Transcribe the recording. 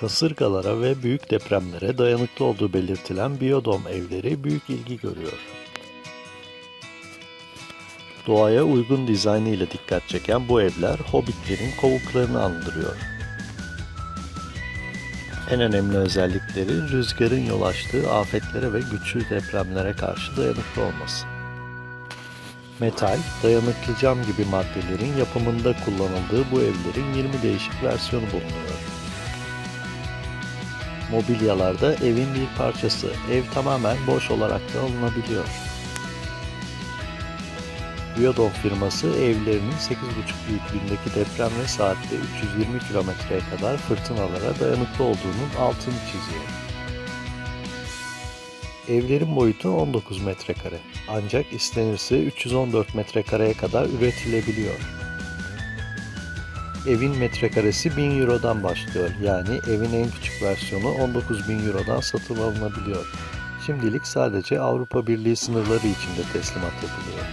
Kasırgalara ve büyük depremlere dayanıklı olduğu belirtilen biyodom evleri büyük ilgi görüyor. Doğaya uygun dizaynı ile dikkat çeken bu evler hobbitlerin kovuklarını andırıyor. En önemli özellikleri rüzgarın yol açtığı afetlere ve güçlü depremlere karşı dayanıklı olması. Metal, dayanıklı cam gibi maddelerin yapımında kullanıldığı bu evlerin 20 değişik versiyonu bulunuyor. Mobilyalarda evin bir parçası, ev tamamen boş olarak da alınabiliyor. Biodom firması evlerinin 8,5 büyüklüğündeki deprem ve saatte 320 kilometreye kadar fırtınalara dayanıklı olduğunun altını çiziyor. Evlerin boyutu 19 metrekare ancak istenirse 314 metrekareye kadar üretilebiliyor. Evin metrekaresi 1000 Euro'dan başlıyor yani evin en küçük versiyonu 19.000 Euro'dan satın alınabiliyor. Şimdilik sadece Avrupa Birliği sınırları içinde teslimat yapılıyor.